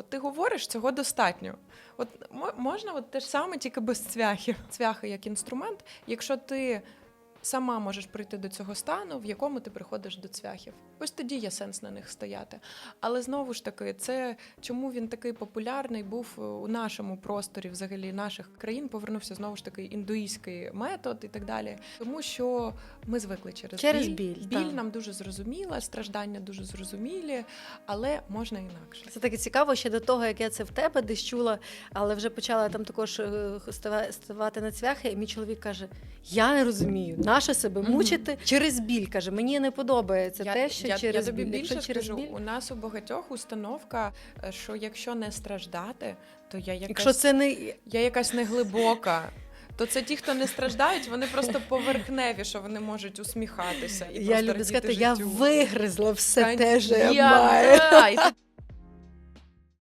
От ти говориш, цього достатньо. От мо- можна от те ж саме, тільки без цвяхів. Цвяхи як інструмент, якщо ти сама можеш прийти до цього стану, в якому ти приходиш до цвяхів. Ось тоді є сенс на них стояти. Але знову ж таки, це чому він такий популярний був е, у нашому просторі, взагалі наших країн, повернувся знову ж таки індуїзький метод і так далі. Тому що ми звикли через, Через біль. біль, Біль так. нам дуже зрозуміла, страждання дуже зрозумілі, але можна інакше. Це таке цікаво ще до того, як я це в тебе десь чула, але вже почала там також е, ставати на цвяхи. І мій чоловік каже: Я не розумію, нащо себе мучити через біль. каже, мені не подобається я, те, що я, через я тобі біль. більше через скажу, біль, у нас у багатьох установка, е, що якщо не страждати, то я якась, якщо це не я якась неглибока. То це ті, хто не страждають, вони просто поверхневі, що вони можуть усміхатися. І я просто люблю сказати, я вигризла все Та те, що я ні, маю. да, і